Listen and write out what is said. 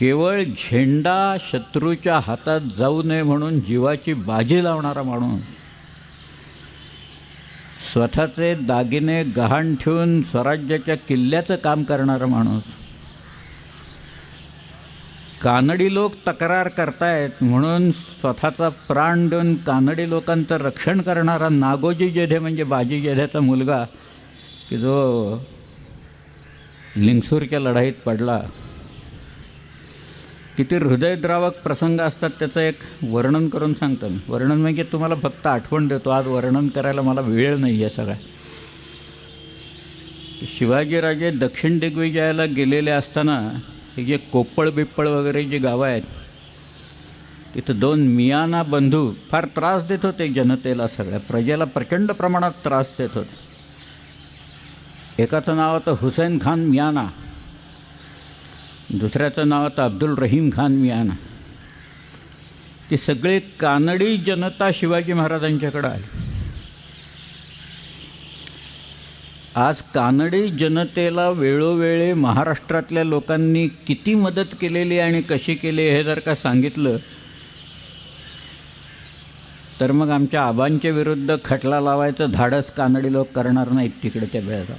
केवळ झेंडा शत्रूच्या हातात जाऊ नये म्हणून जीवाची बाजी लावणारा माणूस. स्वतःचे दागिने गहाण ठेवून स्वराज्याच्या किल्ल्याचं काम करणारा माणूस. कानडी लोक तक्रार करतायत म्हणून स्वतःचा प्राण देऊन कानडी लोकांचं रक्षण करणारा नागोजी जेधे म्हणजे बाजी जेध्याचा मुलगा की जो लिंगसूरच्या लढाईत पडला. किती हृदयद्रावक प्रसंग असतात त्याचं एक वर्णन करून सांगतो मी. वर्णन म्हणजे तुम्हाला फक्त आठवण देतो. आज वर्णन करायला मला वेळ नाही आहे सगळा शिवाजीराजे दक्षिण दिग्विजयाला गेलेले असताना हे जे कोप्पळ बिप्पळ वगैरे जी गावं आहेत तिथं दोन मियाना बंधू फार त्रास देत होते जनतेला सगळ्या. प्रजेला प्रचंड प्रमाणात त्रास देत होते. एकाचं नाव होतं हुसेन खान मियाना. दुसऱ्याचं नाव आता अब्दुल रहीम खान मियाना. ती सगळी कानडी जनता शिवाजी महाराजांच्याकडं आली. आज कानडी जनतेला वेळोवेळी महाराष्ट्रातल्या लोकांनी किती मदत केलेली आणि कशी केली हे जर का सांगितलं तर मग आमच्या आबांच्या विरुद्ध खटला लावायचं धाडस कानडी लोक करणार नाहीत तिकडे त्या वेळेला